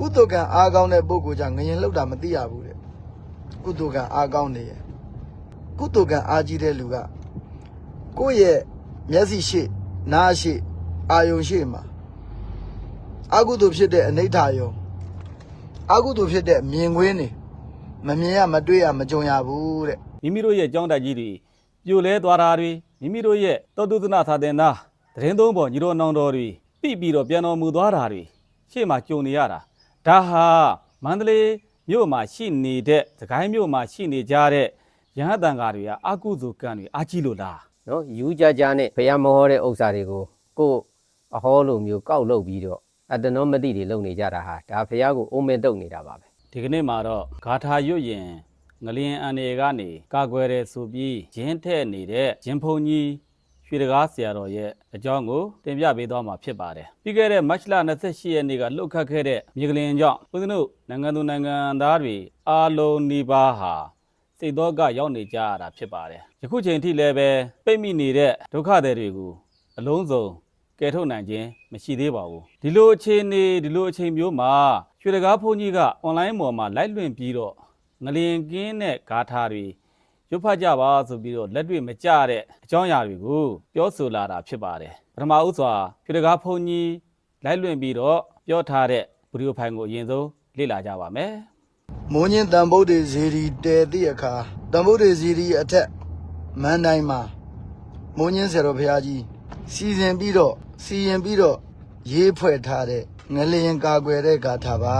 ကုသိုလ်ကံအားကောင်းတဲ့ပုဂ္ဂိုလ်ကြောင့်ငရင်လှုပ်တာမသိရဘူးတဲ့ကုသိုလ်ကံအားကောင်းနေရဲ့ကုသိုလ်ကံအားကြီးတဲ့လူကကိုယ့်ရဲ့မျက်စိရှိ နားရှိအာယုံရှိမှာအကုသိုလ်ဖြစ်တဲ့အနိဋ္ဌာယုံအကုသိုလ်ဖြစ်တဲ့မြင်ကွင်းနေမမြင်ရမတွေ့ရမကြုံရဘူးတဲ့မိမိတို့ရဲ့ကြောင်းတိုက်ကြီးတွေပြိုလဲသွားတာတွေမိမိတို့ရဲ့တောတုသနာသာတင်သားသတင်းသုံးပေါ်ညီတော်နောင်တော်တွေပြပြီးတော့ပြန်တော်မူသွားတာတွေရှေ့မှာကြုံနေရတာ ဒါဟာမန္တလေးမြို့မှာရှိနေတဲ့သခိုင်းမြို့မှာရှိနေကြတဲ့ရဟန်းတန်ဃာတွေကအကုသိုလ်ကံတွေအာကြီးလို့လားနော်ယူကြကြနဲ့ဘုရားမဟောတဲ့ဥစ္စာတွေကိုကိုယ်အဟောလိုမျိုးကောက်လုပ်ပြီးတော့အတ္တနောမတိတွေလုပ်နေကြတာဟာဒါဘုရားကိုအုံးမဲတုတ်နေတာပါပဲဒီကနေ့မှာတော့ဂါထာရွတ်ရင်ငလျင်အန်တွေကနေကာကွယ်တဲ့ဆိုပြီးရင်းထက်နေတဲ့ရင်ဖုန်ကြီး ရွှေတကားဆရာတော်ရဲ့အကြောင်းကိုတင်ပြပေးသွားမှာဖြစ်ပါတယ်။ပြီးခဲ့တဲ့မတ်လ28ရက်နေ့ကလှုပ်ခတ်ခဲ့တဲ့မြေကလင်ကြောင့်ဦးဇင်းတို့နိုင်ငံသူနိုင်ငံသားတွေအားလုံးနှီးပါးဟာစိတ်တော့ကရောက်နေကြရတာဖြစ်ပါတယ်။ယခုချိန်ထိလည်းပဲပိတ်မိနေတဲ့ဒုက္ခသည်တွေကိုအလုံးစုံကယ်ထုတ်နိုင်ခြင်းမရှိသေးပါဘူးဒီလိုအခြေအနေဒီလိုအချိန်မျိုးမှာရွှေတကားဘုန်းကြီးကအွန်လိုင်းပေါ်မှာလိုက်လွှင့်ပြီးတော့ငလျင်ကင်းတဲ့ဂါထာတွေ ရွတ်ဖတ်ကြပါဆိုပြီးတော့လက်တွေ့မကျတဲ့အကြောင်းအရာတွေကိုပြောဆိုလာတာဖြစ်ပါတယ်ပထမဦးစွာရွှေတကားဘုန်းကြီးလိုက်လွှင့်ပြီးတော့ပြောထားတဲ့ဗီဒီယိုဖိုင်ကိုအရင်ဆုံးလေ့လာကြပါမယ်မိုးညင်းတန်ဗုဒ္ဓဇေဒီတဲသည့်အခါတန်ဗုဒ္ဓဇေဒီအထက်မန်းတိုင်းမှာမိုးညင်းဆရာတော်ဘုရားကြီးစီစဉ်ပြီးတော့စီရင်ပြီးတော့ရေးဖွဲ့ထားတဲ့ငလျင်ကာကွယ်တဲ့ဂါထာပါ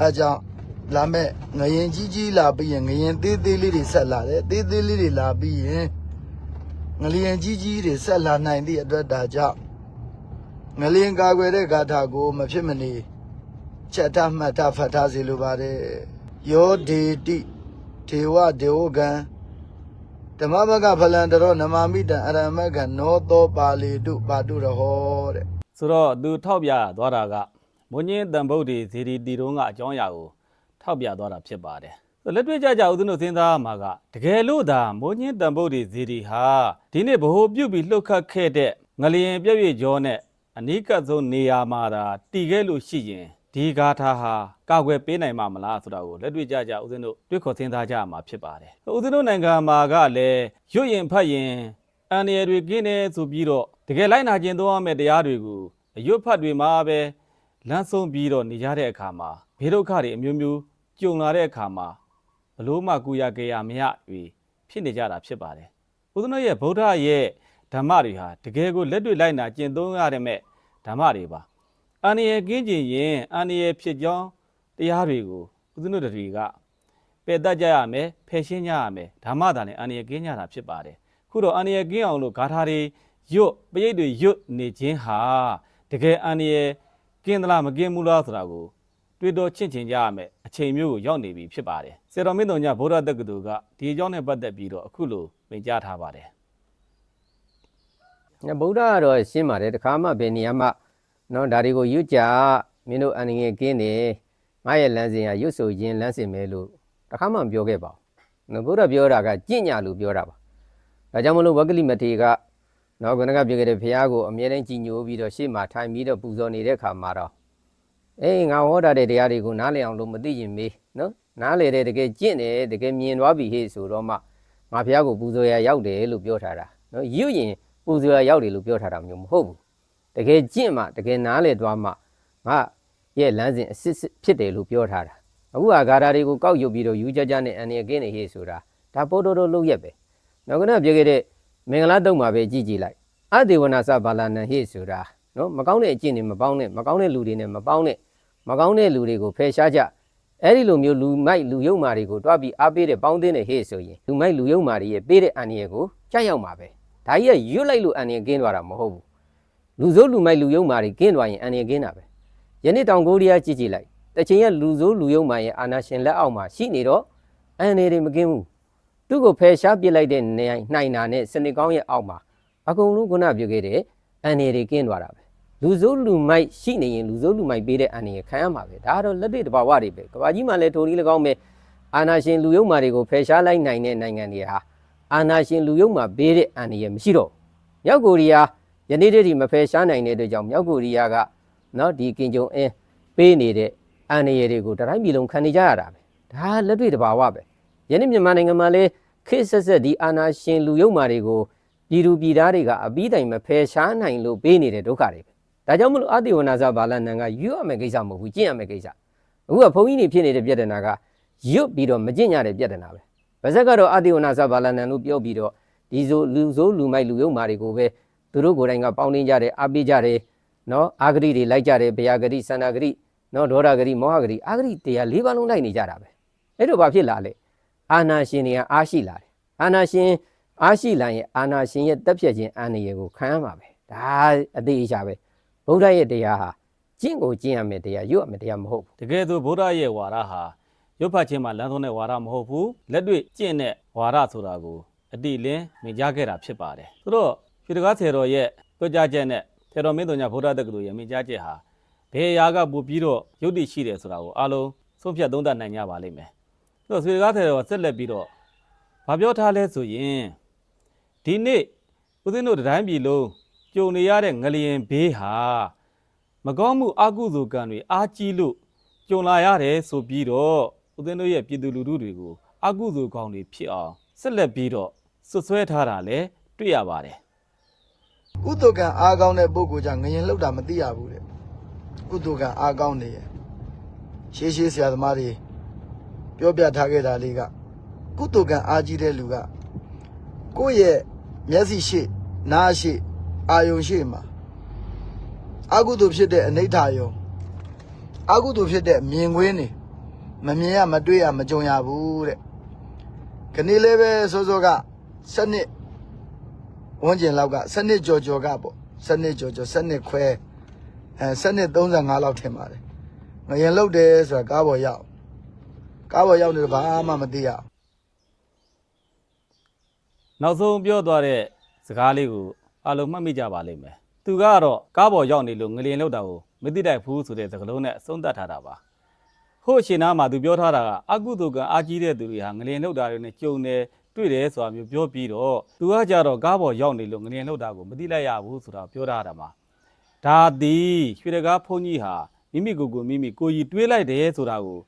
အဲကြောင့် လာမဲ့ငရင်ကြီးကြီးလာပြီးရင်ငရင်သေးသေးလေးတွေဆက်လာတယ်သေးသေးလေးတွေလာပြီးရင်ငလျင်ကြီးကြီးတွေဆက်လာနိုင်သည့်အတွက်ဒါကြောင့်ငလျင်ကာကွယ်တဲ့ဂါထာကိုမဖြစ်မနေချက်တမှတ်တဖတ်ထားစီလိုပါတယ်ယောဒေတိဒေဝဒေဝကံဓမ္မဘကဖလံတရောနမမိတံအရမကံနောတောပါဠိတုပါတုရဟောတဲ့ဆိုတော့သူထောက်ပြသွားတာကမွန်ညင်းတန်ဗုဒ္ဓေဇေဒီတီတုံးကအကြောင်းအရာကို ထောက်ပြသွားတာဖြစ်ပါတယ်ဆိုလက်တွေ့ကြကြဦးဇင်းတို့စဉ်းစားမှာကတကယ်လို့သာမွန်ညင်းတန်ဗုဒ္ဓေဇေဒီဟာဒီနေ့ဗဟိုပြုတ်ပြီးလှုပ်ခတ်ခဲ့တဲ့ငလျင်ပြည့်ပြည့်ကျော်နဲ့အနိကဆုံးနေရာမှာသာတည်ခဲ့လို့ရှိရင်ဒီဂါထာဟာကာကွယ်ပေးနိုင်မှာမလားဆိုတာကိုလက်တွေ့ကြကြဦးဇင်းတို့တွေးခေါ်စဉ်းစားကြရမှာဖြစ်ပါတယ်ဦးဇင်းတို့နိုင်ငံမှာကလည်းရွတ်ရင်ဖတ်ရင်အန္တရာယ်တွေကင်းနေဆိုပြီးတော့တကယ်လိုက်နာကျင့်သုံးရမယ့်တရားတွေကိုအရွတ်ဖတ်တွေမှာပဲလမ်းဆုံးပြီးတော့နေကြတဲ့အခါမှာဘေးဒုက္ခတွေအမျိုးမျိုး ကြုံလာတဲ့အခါမှာဘလို့မှကုရကြရမရတွေဖြစ်နေကြတာဖြစ်ပါတယ်ဦးဇင်းတို့ရဲ့ဗုဒ္ဓရဲ့ဓမ္မတွေဟာတကယ်ကိုလက်တွေ့လိုက်နာကျင့်သုံးရတဲ့မဲ့ဓမ္မတွေပါအန္တရာယ်ကင်းကျင်ရင်အန္တရာယ်ဖြစ်ကြောင်းတရားတွေကိုဦးဇင်းတို့တွေကပယ်တတ်ကြရမယ်ဖယ်ရှင်းကြရမယ်ဓမ္မသာနဲ့အန္တရာယ်ကင်းကြတာဖြစ်ပါတယ်ခုတော့အန္တရာယ်ကင်းအောင်လို့ဂါထာတွေရွတ်ပရိတ်တွေရွတ်နေခြင်းဟာတကယ်အန္တရာယ်ကင်းသလားမကင်းဘူးလားဆိုတာကို တွေ့တော့ချင့်ချင်ကြရမယ်အချိန်မျိုးကိုရောက်နေပြီဖြစ်ပါတယ်စေတော်မင်းတော်ညဗုဒ္ဓတက္ကသိုလ်ကဒီအကြောင်းနဲ့ပတ်သက်ပြီးတော့အခုလိုမိန့်ကြားထားပါတယ်။ဗုဒ္ဓကတော့ရှင်းပါတယ်တခါမှဘယ်နေရာမှနော်ဒါတွေကိုယူကြမင်းတို့အန္တရာယ်ကင်းတယ်ငါရဲ့လမ်းစဉ်ကရွတ်ဆိုခြင်းလမ်းစဉ်ပဲလို့တခါမှမပြောခဲ့ပါဘူး။နော်ဗုဒ္ဓပြောတာကကြင့်ညာလို့ပြောတာပါ။ဒါကြောင့်မလို့ဝဂ္ဂလိမထေကနော်ခဏကပြောခဲ့တဲ့ဘုရားကိုအမြဲတမ်းကြည်ညိုပြီးတော့ရှေ့မှာထိုင်ပြီးတော့ပူဇော်နေတဲ့ခါမှာတော့ အေးငါဟောတာတဲ့တရားတွေကိုနားလည်အောင်လို့မသိရင်မေးနော်နားလေတဲ့တကယ်ကြင့်တယ်တကယ်မြင်သွားပြီဟေ့ဆိုတော့မှငါဘုရားကိုပူဇော်ရရောက်တယ်လို့ပြောထားတာနော်ရွတ်ရင်ပူဇော်ရရောက်တယ်လို့ပြောထားတာမျိုးမဟုတ်ဘူးတကယ်ကြင့်မှတကယ်နားလေသွားမှငါရဲ့လမ်းစဉ်အစစ်စစ်ဖြစ်တယ်လို့ပြောထားတာအခုကဂါထာတွေကိုကောက်ယူပြီးတော့ယူကြကြနဲ့အန်ရကင်းနေဟေ့ဆိုတာဒါပိုးတိုးတိုးလုပ်ရက်ပဲနောက်ကနပြောခဲ့တဲ့မင်္ဂလာတုံမှာပဲကြည်ကြည်လိုက်အဒေဝနာစဘာလာနံဟေ့ဆိုတာနော်မကောင်းတဲ့အကျင့်တွေမပေါင်းနဲ့မကောင်းတဲ့လူတွေနဲ့မပေါင်းနဲ့ မကောင်းတဲ့လူတွေကိုဖယ်ရှားကြအဲ့ဒီလိုမျိုးလူမိုက်လူယုံမာတွေကိုတွားပြီးအားပေးတဲ့ပေါင်းတဲ့ဟေ့ဆိုရင်လူမိုက်လူယုံမာတွေရဲ့ပေးတဲ့အန်ရကိုကြောက်ရောက်မှာပဲဒါကြီးကရွတ်လိုက်လို့အန်ရကင်းသွားတာမဟုတ်ဘူးလူစိုးလူမိုက်လူယုံမာတွေကင်းသွားရင်အန်ရကင်းတာပဲယနေ့တောင်ကိုရီးယားကြည့်ကြည့်လိုက်တချင်ရဲ့လူစိုးလူယုံမာရဲ့အာနာရှင်လက်အောက်မှာရှိနေတော့အန်ရတွေမကင်းဘူးသူ့ကိုဖယ်ရှားပစ်လိုက်တဲ့နေနိုင်နာနဲ့စနစ်ကောင်းရဲ့အောက်မှာအကုန်လုံးခုနပြောခဲ့တဲ့အန်ရတွေကင်းသွားတာပဲ လူစိုးလူမိုက်ရှိနေရင်လူစိုးလူမိုက်ပေးတဲ့အန်ရခံရမှာပဲဒါကတော့လက်တွေ့တဘာဝတွေပဲကဘာကြီးမှလည်းထိုနည်း၎င်းပဲအာနာရှင်လူယုံမာတွေကိုဖယ်ရှားလိုက်နိုင်တဲ့နိုင်ငံတွေဟာအာနာရှင်လူယုံမှာဘေးတဲ့အန္တရာယ်မရှိတော့ဘူးမြောက်ကိုရီးယားယနေ့တည်းဒီမဖယ်ရှားနိုင်တဲ့အတွက်ကြောင့်မြောက်ကိုရီးယားကနော်ဒီကင်ဂျုံအင်းပေးနေတဲ့အန္တရာယ်တွေကိုတတိုင်းပြည်လုံးခံနေကြရတာပဲဒါလက်တွေ့တဘာဝပဲယနေ့မြန်မာနိုင်ငံမှာလည်းခေတ်ဆက်ဆက်ဒီအာဏာရှင်လူယုံမာတွေကိုပြည်သူပြည်သားတွေကအပြီးတိုင်မဖယ်ရှားနိုင်လို့ပေးနေတဲ့ဒုက္ခတွေပဲ ဒါကြောင့်မလို့အတိဝနာဇဘာလနန်ကရွတ်ရမယ့်ကိစ္စမဟုတ်ဘူးကျင့်ရမယ့်ကိစ္စအခုကဘုန်းကြီးတွေဖြစ်နေတဲ့ပြဿနာကရွတ်ပြီးတော့မကျင့်ရတဲ့ပြဿနာပဲဗဇက်ကတော့အတိဝနာဇဘာလနန်လို့ပြောပြီးတော့ဒီဆိုလူဆိုးလူမိုက်လူယုံမာတွေကိုပဲသူတို့ကိုယ်တိုင်ကပေါင်းတင်ကြတယ်အားပေးကြတယ်နော်အာဂရိတွေလိုက်ကြတယ်ဗျာဂရိစန္ဒဂရိနော်ဒေါရဂရိမောဟဂရိအာဂရိတရား၄ပါးလုံးလိုက်နေကြတာပဲအဲ့တော့ဘာဖြစ်လာလဲအာနာရှင်တွေကအားရှိလာတယ်အာနာရှင်အားရှိလာရင်အာနာရှင်ရဲ့တက်ဖြတ်ခြင်းအာဏာရကိုခံရမှာပဲဒါအသေးအချာပဲ ဗုဒ္ဓရဲ့တရားဟာကျင့်ကိုကျင့်ရမယ်တရားရွတ်ရမယ်တရားမဟုတ်ဘူးတကယ်ဆိုဗုဒ္ဓရဲ့ဝါဒဟာရုပ်ဖတ်ခြင်းမှာလမ်းဆုံးတဲ့ဝါဒမဟုတ်ဘူးလက်တွေ့ကျင့်တဲ့ဝါဒဆိုတာကိုအတိလင်းမြင်ကြခဲ့တာဖြစ်ပါတယ်ဆိုတော့ရွှေတကားဆယ်တော်ရဲ့ပြောကြားချက်နဲ့ဆယ်တော်မင်းတော်ညာဗုဒ္ဓတက္ကသိုလ်ရဲ့မြင်ကြားချက်ဟာဘယ်အရာကပို့ပြီးတော့ယုတ်တိရှိတယ်ဆိုတာကိုအားလုံးဆုံးဖြတ်သုံးသပ်နိုင်ကြပါလိမ့်မယ်ဆိုတော့ရွှေတကားဆယ်တော်ကဆက်လက်ပြီးတော့ဘာပြောထားလဲဆိုရင်ဒီနေ့ဦးဇင်းတို့တိုင်းပြည်လုံး ကြုံနေရတဲ့ငလျင်ဘေးဟာမကောင်းမှုအကုသိုလ်ကံတွေအားကြီးလို့ကြုံလာရတယ်ဆိုပြီးတော့ဦးသိန်းတို့ရဲ့ပြည်သူလူထုတွေကိုအကုသိုလ်ကောင်းတွေဖြစ်အောင်ဆက်လက်ပြီးတော့ဆွဆွဲထားတာလည်းတွေ့ရပါတယ်ကုသိုလ်ကံအားကောင်းတဲ့ပုဂ္ဂိုလ်ကြောင့်ငရင်လောက်တာမသိရဘူးတဲ့ကုသိုလ်ကံအားကောင်းနေရဲ့ရှေးရှေးဆရာသမားတွေပြောပြထားခဲ့တာလေးကကုသိုလ်ကံအားကြီးတဲ့လူကကိုယ့်ရဲ့မျက်စိရှိနားရှိ အာယုံရှိမှာအကုသိုလ်ဖြစ်တဲ့အနိဋ္ဌာယုံအကုသိုလ်ဖြစ်တဲ့မြင်ကွင်းနေမမြင်ရမတွေ့ရမကြုံရဘူးတဲ့ခဏလေးပဲစောစောကစနစ်ဝန်းကျင်လောက်ကစနစ်ကြော်ကြော်ကပေါ့စနစ်ကြော်ကြော်စနစ်ခွဲအဲစနစ်35လောက်ထင်ပါတယ်ငရင်လုတ်တယ်ဆိုတာကားပေါ်ရောက်ကားပေါ်ရောက်နေတော့ဘာမှမသိရအောင်နောက်ဆုံးပြောသွားတဲ့စကားလေးကို အလုံးမှတ်မိကြပါလိမ့်မယ်သူကတော့ကားပေါ်ရောက်နေလို့ငလျင်လောက်တာကိုမသိတိုက်ဘူးဆိုတဲ့စကားလုံးနဲ့အဆုံးသတ်ထားတာပါဟို့အရှင်နာမှာသူပြောထားတာကအကုသိုလ်ကံအားကြီးတဲ့သူတွေဟာငလျင်လောက်တာတွေနဲ့ကြုံတယ်တွေ့တယ်ဆိုတာမျိုးပြောပြီးတော့သူကကြတော့ကားပေါ်ရောက်နေလို့ငလျင်လောက်တာကိုမသိလိုက်ရဘူးဆိုတာပြောထားတာမှာဒါသည်ရွှေတကားဘုန်းကြီးဟာမိမိကိုယ်ကိုမိမိကိုယ်ကြီးတွေးလိုက်တယ်ဆိုတာကို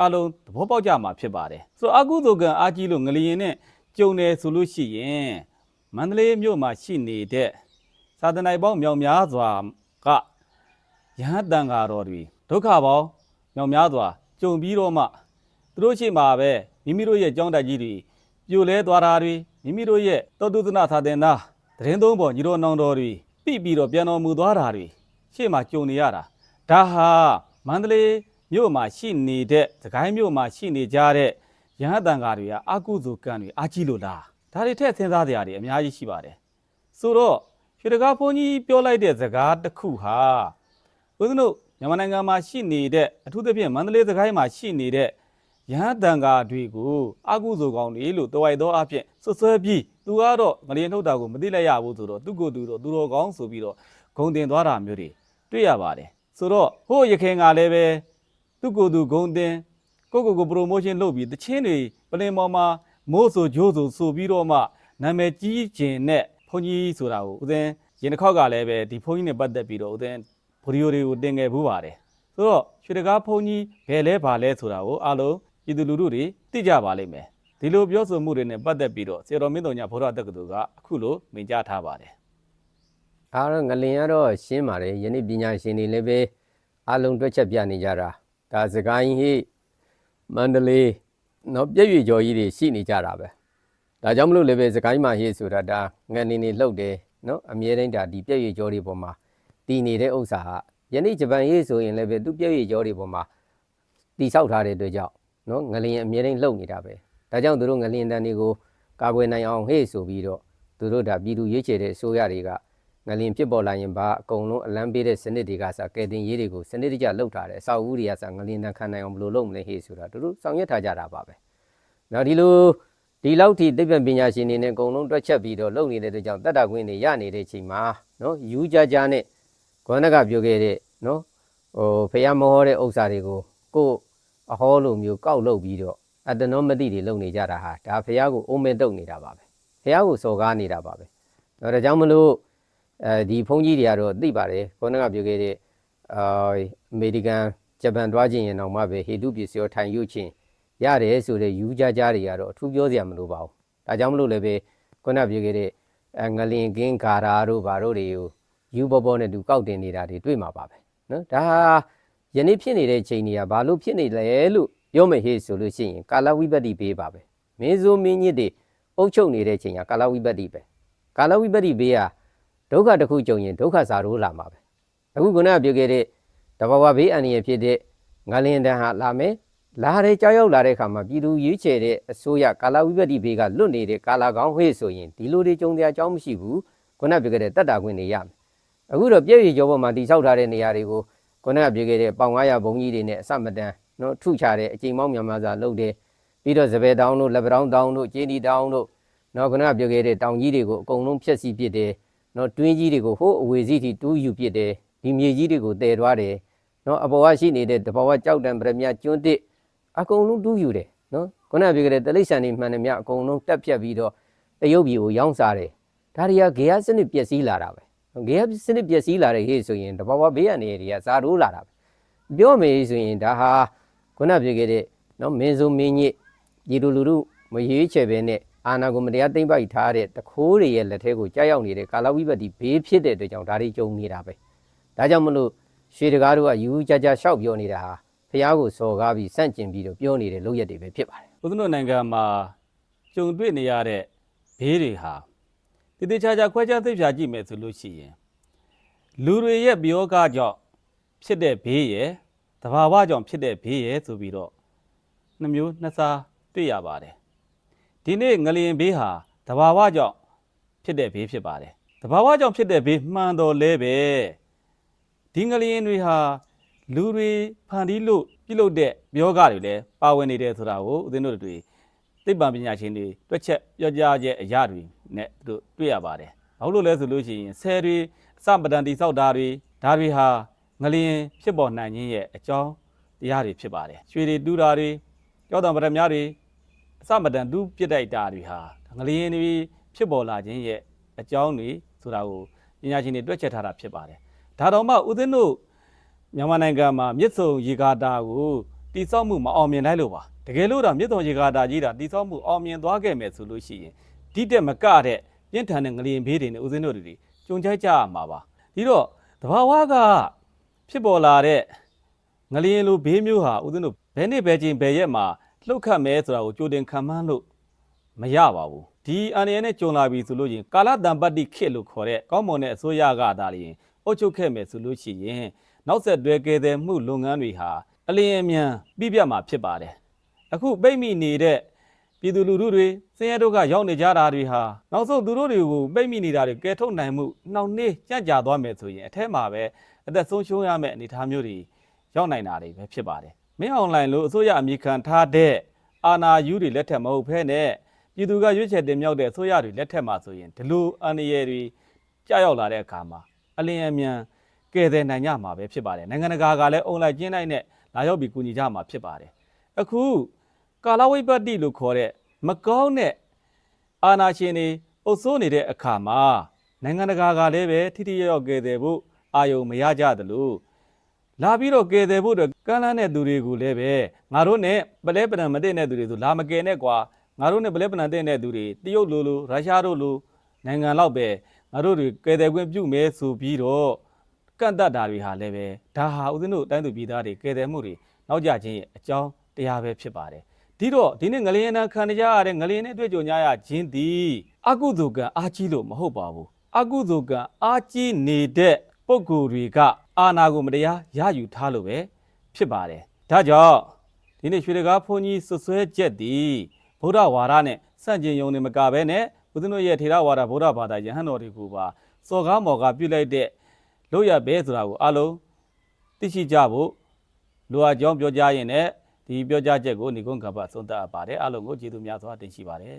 အလုံးသဘောပေါက်ကြမှာဖြစ်ပါတယ်ဆိုတော့အကုသိုလ်ကံအားကြီးလို့ငလျင်နဲ့ကြုံတယ်ဆိုလို့ရှိရင် မန္တလေးမြို့မှာရှိနေတဲ့သာသနာ့ပေါင်းမြောင်များစွာကရဟန်းတန်ဃာတော်တွေဒုက္ခပေါင်းမြောင်များစွာကြုံပြီးတော့မှသူတို့ရှိမှာပဲမိမိတို့ရဲ့ကြောင်းတက်ကြီးတွေပြိုလဲသွားတာတွေမိမိတို့ရဲ့တောတုသနာသာသနာတရင်သုံးပေါ်ညီတော်နောင်တော်တွေပြပြီးတော့ပြန်တော်မူသွားတာတွေရှေ့မှာကြုံနေရတာဒါဟာမန္တလေးမြို့မှာရှိနေတဲ့သခိုင်းမြို့မှာရှိနေကြတဲ့ရဟန်းတန်ဃာတွေကအကုသိုလ်ကံတွေအားကြီးလို့လား ဒါတွေထက်စဉ်းစားကြရတယ်အများကြီးရှိပါတယ်ဆိုတော့ရွှေတကားဘုန်းကြီးပြောလိုက်တဲ့စကားတစ်ခုဟာဦးဇင်းတို့မြန်မာနိုင်ငံမှာရှိနေတဲ့အထူးသဖြင့်မန္တလေးသခိုင်းမှာရှိနေတဲ့ရဟန်းတန်ဃာတွေကိုအကုသိုလ်ကောင်းတွေလို့တဝိုက်သောအဖြစ်ဆွဆွဲပြီးသူကတော့ငလျင်ထုတ်တာကိုမသိလိုက်ရဘူးဆိုတော့သူကိုယ်သူတော့သူတော်ကောင်းဆိုပြီးတော့ဂုံတင်သွားတာမျိုးတွေတွေ့ရပါတယ်ဆိုတော့ဟိုရခင်ကလည်းပဲသူ့ကိုယ်သူဂုံတင်ကိုယ့်ကိုယ်ကို promotion လုပ်ပြီးတချင်းတွေပလင်ပေါ်မှာ မိုးဆိုဂျိုးဆိုဆိုပြီးတော့မှနာမည်ကြီးခြင်းနဲ့ဘုန်းကြီးဆိုတာကိုဦးသင်းရင်တစ်ခေါက်ကလည်းပဲဒီဘုန်းကြီးနဲ့ပတ်သက်ပြီးတော့ဦးသင်းဗီဒီယိုတွေကိုတင်ခဲ့ဘူးပါတယ်ဆိုတော့ရွှေတကားဘုန်းကြီးဘယ်လဲဘာလဲဆိုတာကိုအားလုံးပြည်သူလူထုတွေသိကြပါလိမ့်မယ်ဒီလိုပြောဆိုမှုတွေနဲ့ပတ်သက်ပြီးတော့စေတော်မင်းတော်ညာဘုရားတက္ကသိုလ်ကအခုလိုမိန့်ကြားထားပါတယ်အားတော့ငလင်ကတော့ရှင်းပါတယ်ယနေ့ပညာရှင်တွေလည်းပဲအလုံးတွက်ချက်ပြနေကြတာဒါစကိုင်းဟိမန္တလေး နော်ပြည့်ရွေကျော်ကြီးတွေရှိနေကြတာပဲဒါကြောင့်မလို့လည်းပဲစကိုင်းမှာဟိဆိုတာဒါငလင်တွေလှုပ်တယ်နော်အမြဲတမ်းဒါဒီပြည့်ရွေကျော်တွေပေါ်မှာတည်နေတဲ့ဥစ္စာဟာယနေ့ဂျပန်ဟိဆိုရင်လည်းပဲသူပြည့်ရွေကျော်တွေပေါ်မှာတည်ဆောက်ထားတဲ့အတွက်ကြောင့်နော်ငလင်အမြဲတမ်းလှုပ်နေတာပဲဒါကြောင့်သူတို့ငလင်တန်တွေကိုကာကွယ်နိုင်အောင်ဟိဆိုပြီးတော့သူတို့ဒါပြည်သူရွေးချယ်တဲ့အစိုးရတွေက ငလင်ဖြစ်ပေါ်လာရင်ဘာအကုန်လုံးအလံပေးတဲ့စနစ်တွေကစကဲတင်ရေးတွေကိုစနစ်တကျလှုပ်ထားတယ်အဆောက်အဦတွေကစငလင်တန်ခံနိုင်အောင်ဘယ်လိုလုပ်မလဲဟေ့ဆိုတာသူတို့ဆောင်ရွက်ထားကြတာပါပဲနောက်ဒီလိုဒီလောက်ထိသိပ္ပံပညာရှင်တွေနဲ့အကုန်လုံးတွက်ချက်ပြီးတော့လုပ်နေတဲ့အတွက်ကြောင့်တတ်တာခွင့်တွေရနေတဲ့ချိန်မှာနော်ယူကြကြနဲ့ခေါင်းကပြောခဲ့တဲ့နော်ဟိုဖះမဟောတဲ့ဥစ္စာတွေကိုကိုယ်အဟောလိုမျိုးကောက်လုပ်ပြီးတော့အတ္တနောမတိတွေလုပ်နေကြတာဟာဒါဖះကိုအုံးမဲတုတ်နေတာပါပဲဖះကိုစော်ကားနေတာပါပဲနော်ဒါကြောင့်မလို့ အဲဒီဘုန်းကြီးတွေကတော့သိပါတယ်ခေါင်းကပြောခဲ့တဲ့အာအမေရိကန်ဂျပန်သွားခြင်းရင်တော့မှပဲဟေတုပစ္စည်းရောထိုင်ယူခြင်းရတယ်ဆိုတဲ့ယူကြကြတွေကတော့အထူးပြောစရာမလိုပါဘူးဒါကြောင့်မလို့လည်းပဲခုနပြောခဲ့တဲ့အငလင်ကင်းဂါရာတို့ဘာတို့တွေကိုယူဘောဘောနဲ့သူကောက်တင်နေတာတွေတွေ့မှာပါပဲနော်ဒါဟာယနေ့ဖြစ်နေတဲ့ချိန်တွေကဘာလို့ဖြစ်နေလဲလို့ပြောမယ်ဟေ့ဆိုလို့ရှိရင်ကာလဝိပတ္တိဘေးပါပဲမင်းစိုးမင်းညစ်တွေအုပ်ချုပ်နေတဲ့ချိန်ကကာလဝိပတ္တိပဲကာလဝိပတ္တိဘေးက ဒုက္ခတစ်ခုကြုံရင်ဒုက္ခစာရိုးလာမှာပဲအခုခုနကပြောခဲ့တဲ့တဘာဝဘေးအန္တရာယ်ဖြစ်တဲ့ငလင်တန်ဟာလာမယ်လာတဲ့ကြောက်ရောက်လာတဲ့အခါမှာပြည်သူရွေးချယ်တဲ့အစိုးရကာလဝိပတ္တိဘေးကလွတ်နေတဲ့ကာလကောင်းဟေ့ဆိုရင်ဒီလိုတွေကြုံတဲ့အကြောင်းမရှိဘူးခုနကပြောခဲ့တဲ့တတ်တာခွင့်တွေရမယ်အခုတော့ပြည့်ရည်ကျော်ပေါ်မှာတိဆောက်ထားတဲ့နေရာတွေကိုခုနကပြောခဲ့တဲ့ပေါင်900ဘုံကြီးတွေနဲ့အစမတန်နော်ထုချတဲ့အချိန်မောင်းများများစွာလုပ်တယ်ပြီးတော့စပယ်တောင်းတို့လက်ပတောင်းတောင်းတို့ကျင်းဒီတောင်းတို့နော်ခုနကပြောခဲ့တဲ့တောင်ကြီးတွေကိုအကုန်လုံးဖျက်ဆီးပစ်တယ် နော်တွင်းကြီးတွေကိုဟိုးအဝေစီးထိတူးယူပစ်တယ်ဒီမြေကြီးတွေကိုတည်သွားတယ်နော်အပေါ်ကရှိနေတဲ့တဘောကကြောက်တံပရမကျွန်းတစ်အကုန်လုံးတူးယူတယ်နော်ခုနကပြောခဲ့တဲ့တလိษံတွေမှန်တယ်မြအကုန်လုံးတက်ပြက်ပြီးတော့တရုတ်ပြည်ကိုရောင်းစားတယ်ဒါတွေကဂေယစနစ်ပျက်စီးလာတာပဲဂေယစနစ်ပျက်စီးလာတဲ့ဟေ့ဆိုရင်တဘောကဘေးရနေတွေကဇာတိုးလာတာပဲပြောမယ်ဆိုရင်ဒါဟာခုနပြောခဲ့တဲ့နော်မင်းစုံမင်းညစ်ဒီလူလူလူမရွေးချယ်ပဲနဲ့ အာနာကိုမတရားသိမ့်ပိုက်ထားတဲ့တခိုးတွေရဲ့လက်ထဲကိုကြားရောက်နေတဲ့ကာလဝိပတ္တိဘေးဖြစ်တဲ့အတွက်ကြောင့်ဒါတွေကြုံနေတာပဲဒါကြောင့်မလို့ရွှေတကားတို့ကယူကြကြရှောက်ပြောနေတာဟာဖះကိုစော်ကားပြီးစန့်ကျင်ပြီးတော့ပြောနေတဲ့လုပ်ရက်တွေပဲဖြစ်ပါတယ်ဦးဇင်းတို့နိုင်ငံမှာကြုံတွေ့နေရတဲ့ဘေးတွေဟာတည်တည်ချာချာခွဲခြားသိဖြာကြည့်မယ်ဆိုလို့ရှိရင်လူတွေရဲ့ပြောကားကြောင့်ဖြစ်တဲ့ဘေးရယ်တဘာဝကြောင့်ဖြစ်တဲ့ဘေးရယ်ဆိုပြီးတော့နှမျိုးနှစ်စားတွေ့ရပါတယ် ဒီနေ့ငလျင်ဘေးဟာတဘာဝကြောင့်ဖြစ်တဲ့ဘေးဖြစ်ပါတယ်တဘာဝကြောင့်ဖြစ်တဲ့ဘေးမှန်တော်လဲပဲဒီငလျင်တွေဟာလူတွေဖန်တီးလို့ပြုလုပ်တဲ့ပြောကားတွေလည်းပါဝင်နေတယ်ဆိုတာကိုဦးဇင်းတို့တွေသိပ္ပံပညာရှင်တွေတွက်ချက်ပြောကြားချက်အရာတွေနဲ့သူတို့တွေ့ရပါတယ်။ဘာလို့လဲဆိုလို့ရှိရင်ဆယ်တွေအစပဒံတိဆောက်တာတွေဒါတွေဟာငလျင်ဖြစ်ပေါ်နိုင်ခြင်းရဲ့အကြောင်းတရားတွေဖြစ်ပါတယ်။ရွှေတွေတူးတာတွေကြောက်တံပရမများတွေ အစပဒံတူးပြစ်တိုက်တာတွေဟာငလျင်တွေဖြစ်ပေါ်လာခြင်းရဲ့အကြောင်းတွေဆိုတာကိုပညာရှင်တွေတွက်ချက်ထားတာဖြစ်ပါတယ်။ဒါတော့မှဦးသိန်းတို့မြန်မာနိုင်ငံမှာမြစ်ဆုံရေကာတာကိုတိစောက်မှုမအောင်မြင်လိုက်လို့ပါတကယ်လို့တော့မြစ်ဆုံရေကာတာကြီးတာတိစောက်မှုအောင်မြင်သွားခဲ့မယ်ဆိုလို့ရှိရင်ဒီတက်မကတဲ့ပြင်းထန်တဲ့ငလျင်ဘေးတွေနဲ့ဦးစင်းတို့တွေကြုံကြိုက်ကြရမှာပါဒီတော့တဘာဝကဖြစ်ပေါ်လာတဲ့ငလျင်လိုဘေးမျိုးဟာဦးစင်းတို့ဘယ်နှစ်ဘယ်ချိန်ဘယ်ရက်မှာ လှုပ်ခတ်မဲဆိုတာကိုကြိုတင်ခံမှန်းလို့မရပါဘူးဒီအန်ရနဲ့ကြုံလာပြီဆိုလို့ရှိရင်ကာလတံပတ္တိခေတ်လို့ခေါ်တဲ့ကောင်းမွန်တဲ့အစိုးရကဒါလျင်အုပ်ချုပ်ခဲ့မယ်ဆိုလို့ရှိရင်နောက်ဆက်တွဲကယ်ဆယ်မှုလုပ်ငန်းတွေဟာအလင်းအမြန်ပြည့်ပြတ်မှာဖြစ်ပါတယ်အခုပိတ်မိနေတဲ့ပြည်သူလူထုတွေစင်ရတို့ကရောက်နေကြတာတွေဟာနောက်ဆုံးသူတို့တွေကိုပိတ်မိနေတာတွေကယ်ထုတ်နိုင်မှုနှောင့်နှေးကြံ့ကြာသွားမယ်ဆိုရင်အထက်မှာပဲအသက်ဆုံးရှုံးရမယ့်အနေအထားမျိုးတွေရောက်နိုင်တာတွေပဲဖြစ်ပါတယ် မင်းအွန်လိုင်းလို့အစိုးရအမိခံထားတဲ့အာနာယူတွေလက်ထက်မဟုတ်ဘဲနဲ့ပြည်သူကရွေးချယ်တင်မြှောက်တဲ့အစိုးရတွေလက်ထက်မှာဆိုရင်ဒီလိုအန္တရာယ်တွေကြောက်ရောက်လာတဲ့အခါမှာအလင်းအမြန်ကယ်တယ်နိုင်ကြမှာပဲဖြစ်ပါတယ်နိုင်ငံတကာကလည်းအုံလိုက်ကျင်းလိုက်နဲ့လာရောက်ပြီးကူညီကြမှာဖြစ်ပါတယ်အခုကာလဝိပတ္တိလို့ခေါ်တဲ့မကောင်းတဲ့အာနာရှင်တွေအုပ်စိုးနေတဲ့အခါမှာနိုင်ငံတကာကလည်းပဲထိထိရောက်ရောက်ကယ်တယ်ဖို့အာယုံမရကြသလိုလာပြီးတော့ကယ်တယ်ဖို့အတွက် ကမ်းလှမ်းတဲ့သူတွေကိုလည်းပဲငါတို့နဲ့ပလဲပနံမသိတဲ့သူတွေဆိုလာမကယ်နဲ့ကွာငါတို့နဲ့ပလဲပနံတဲ့တဲ့သူတွေတရုတ်လိုလိုရုရှားတို့လိုနိုင်ငံလောက်ပဲငါတို့တွေကယ်တယ်ခွင့်ပြုမယ်ဆိုပြီးတော့ကန့်တတ်တာတွေဟာလည်းပဲဒါဟာဦးဇင်းတို့တိုင်းသူပြည်သားတွေကယ်တယ်မှုတွေနောက်ကျခြင်းရဲ့အကြောင်းတရားပဲဖြစ်ပါတယ်ဒီတော့ဒီနေ့ငလျင်နာခံကြရတဲ့ငလျင်နဲ့တွေ့ကြုံကြရခြင်းသည်အကုသိုလ်ကံအားကြီးလို့မဟုတ်ပါဘူးအကုသိုလ်ကံအားကြီးနေတဲ့ပုံကိုယ်တွေကအာနာကိုမတရားရယူထားလို့ပဲ ဖြစ်ပါတယ်ဒါကြောင့်ဒီနေ့ရွှေတကားဘုန်းကြီးဆွဆွဲချက်သည်ဗုဒ္ဓဝါဒနဲ့စန့်ကျင်ယုံနေမကဘဲနဲ့ဦးဇင်းတို့ရဲ့ထေရဝါဒဗုဒ္ဓဘာသာယဟန်တော်တွေကိုပါစော်ကားမော်ကားပြုလိုက်တဲ့လို့ရပဲဆိုတာကိုအလုံးသိရှိကြဖို့လိုအပ်ကြောင်းပြောကြားရင်လည်းဒီပြောကြားချက်ကိုညီကုန်းကပ္ပသုံးသပ်အပ်ပါတယ်အလုံးကိုကျေးဇူးများစွာတင်ရှိပါတယ်